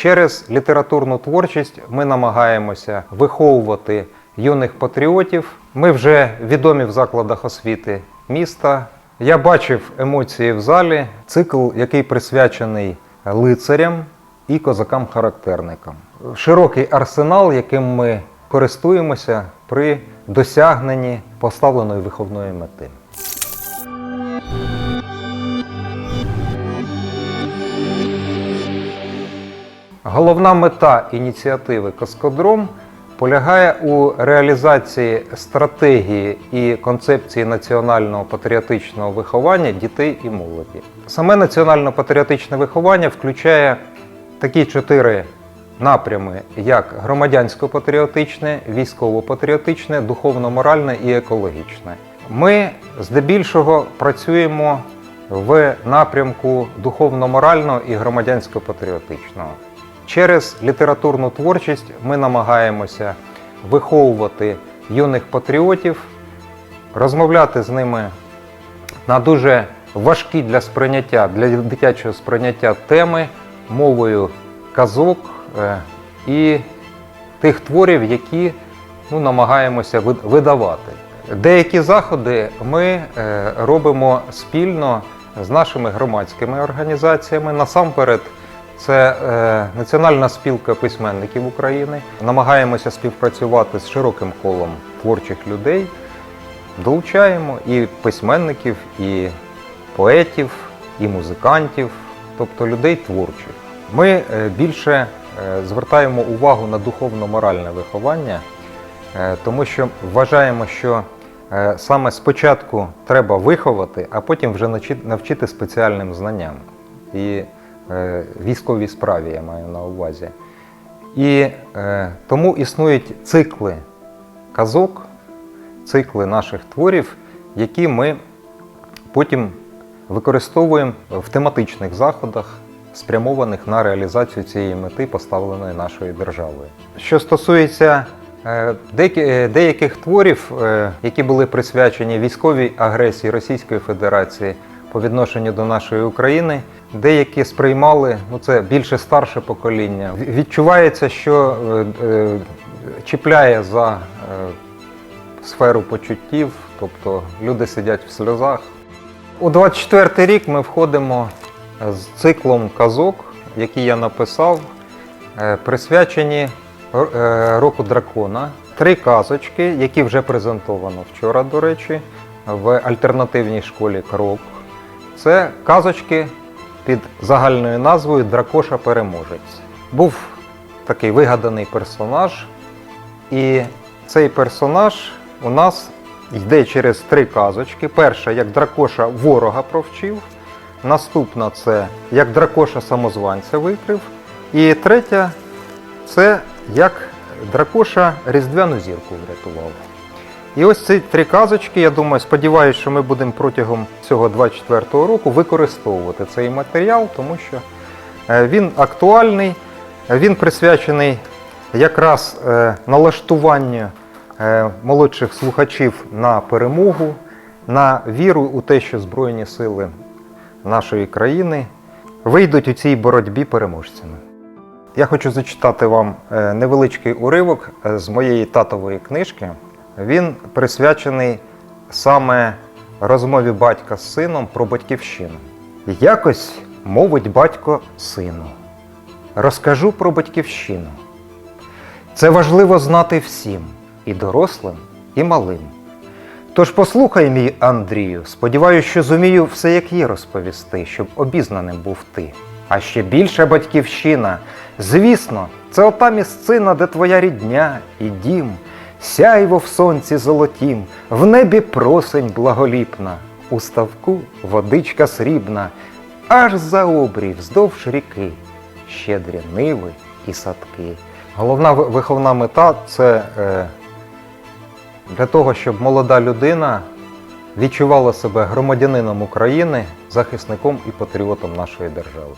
Через літературну творчість ми намагаємося виховувати юних патріотів. Ми вже відомі в закладах освіти міста. Я бачив емоції в залі, цикл, який присвячений лицарям і козакам-характерникам. Широкий арсенал, яким ми користуємося при досягненні поставленої виховної мети. Головна мета ініціативи Каскодром полягає у реалізації стратегії і концепції національного патріотичного виховання дітей і молоді. Саме національно-патріотичне виховання включає такі чотири напрями, як громадянсько-патріотичне, військово-патріотичне, духовно-моральне і екологічне. Ми здебільшого працюємо в напрямку духовно-морального і громадянсько-патріотичного. Через літературну творчість ми намагаємося виховувати юних патріотів, розмовляти з ними на дуже важкі для сприйняття, для дитячого сприйняття теми мовою казок е, і тих творів, які ну, намагаємося видавати. Деякі заходи ми е, робимо спільно з нашими громадськими організаціями. Насамперед, це е, Національна спілка письменників України. Намагаємося співпрацювати з широким колом творчих людей. Долучаємо і письменників, і поетів, і музикантів, тобто людей творчих. Ми е, більше е, звертаємо увагу на духовно-моральне виховання, е, тому що вважаємо, що саме спочатку треба виховати, а потім вже навчити спеціальним знанням. І військовій справі я маю на увазі. І е, тому існують цикли казок, цикли наших творів, які ми потім використовуємо в тематичних заходах, спрямованих на реалізацію цієї мети, поставленої нашою державою. Що стосується е, е, деяких творів, е, які були присвячені військовій агресії Російської Федерації по відношенню до нашої України, деякі сприймали, ну це більше старше покоління. Відчувається, що е, е, чіпляє за е, сферу почуттів, тобто люди сидять в сльозах. У 24-й рік ми входимо з циклом казок, який я написав, е, присвячені е, року дракона. Три казочки, які вже презентовано вчора, до речі, в альтернативній школі Крок. Це казочки під загальною назвою Дракоша Переможець. Був такий вигаданий персонаж, і цей персонаж у нас йде через три казочки. Перша, як дракоша ворога провчив. Наступна це як дракоша самозванця викрив. І третя це як дракоша різдвяну зірку врятував. І ось ці три казочки, я думаю, сподіваюся, що ми будемо протягом цього 24-го року використовувати цей матеріал, тому що е, він актуальний, він присвячений якраз е, налаштуванню е, молодших слухачів на перемогу, на віру у те, що Збройні сили нашої країни вийдуть у цій боротьбі переможцями. Я хочу зачитати вам невеличкий уривок з моєї татової книжки. Він присвячений саме розмові батька з сином про батьківщину. Якось мовить батько сину. Розкажу про батьківщину. Це важливо знати всім, і дорослим, і малим. Тож послухай, мій Андрію, сподіваюся, що зумію все як є розповісти, щоб обізнаним був ти. А ще більша батьківщина. Звісно, це ота місцина, де твоя рідня і дім, сяйво в сонці золотім, в небі просень благоліпна, у ставку водичка срібна, аж за обрій вздовж ріки, щедрі ниви і садки. Головна виховна мета це е, для того, щоб молода людина відчувала себе громадянином України, захисником і патріотом нашої держави.